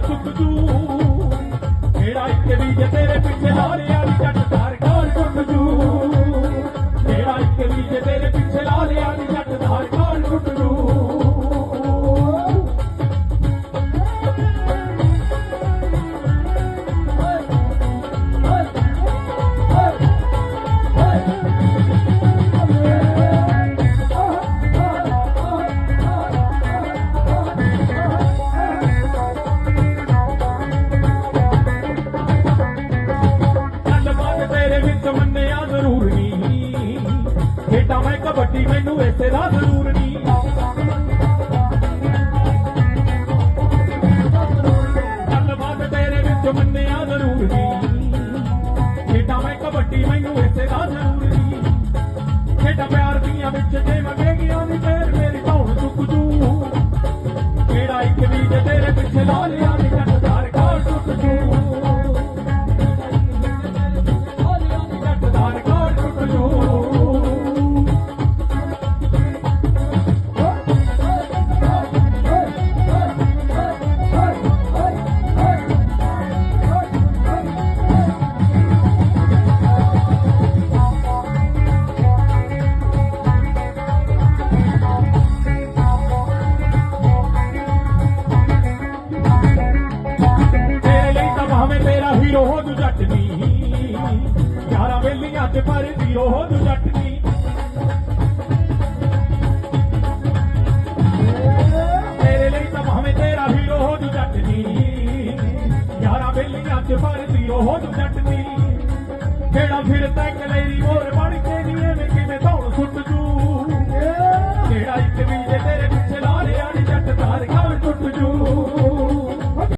Look you. the ਮੈਂ ਮੈਨੂੰ ਇਸੇ ਦਾ ਜ਼ਰੂਰ ਨਹੀਂ ਗੱਲਬਾਤ ਤੇਰੇ ਵਿੱਚ ਮੰਨਿਆ ਜ਼ਰੂਰ ਨਹੀਂ ਖੇਡਾਂ ਮੈਂ ਕਬੱਡੀ ਮੈਨੂੰ ਇਸੇ ਦਾ ਜ਼ਰੂਰ ਨਹੀਂ ਖੇਡਾਂ ਪਿਆਰ ਦੀਆਂ ਵਿੱਚ ਜੇ ਮੰਗੇਗੀਆਂ ਦੀ ਫੇਰ ਮੇਰੀ ਧੌਣ ਚੁੱਕ ਜੂ। ਕਿਹੜਾ ਇੱਕ ਵੀ ਜੇ ਤੇਰੇ ਪਿੱਛੇ ਲਾ ਲਿਆ ਭਾਵੇਂ ਤੇਰਾ ਹੀਰੋ ਜੱਟ ਨੀ ਯਾਰਾਂ ਵੇਲੀਆਂ ਚ ਪਰ ਜ਼ੀਰੋ ਹੋ ਜੱਟ ਨੀ ਤੇਰੇ ਲਈ ਤਾਂ ਭਾਵੇਂ ਤੇਰਾ ਹੀਰੋ ਹੋ ਜੂ ਜੱਟ ਨੀ ਯਾਰਾਂ ਵੇਲੀਆਂ ਚ ਪਰ ਜ਼ੀਰੋ ਹੋ ਜੂ ਜੱਟ ਨੀ ਕਿਹੜਾ ਫਿਰ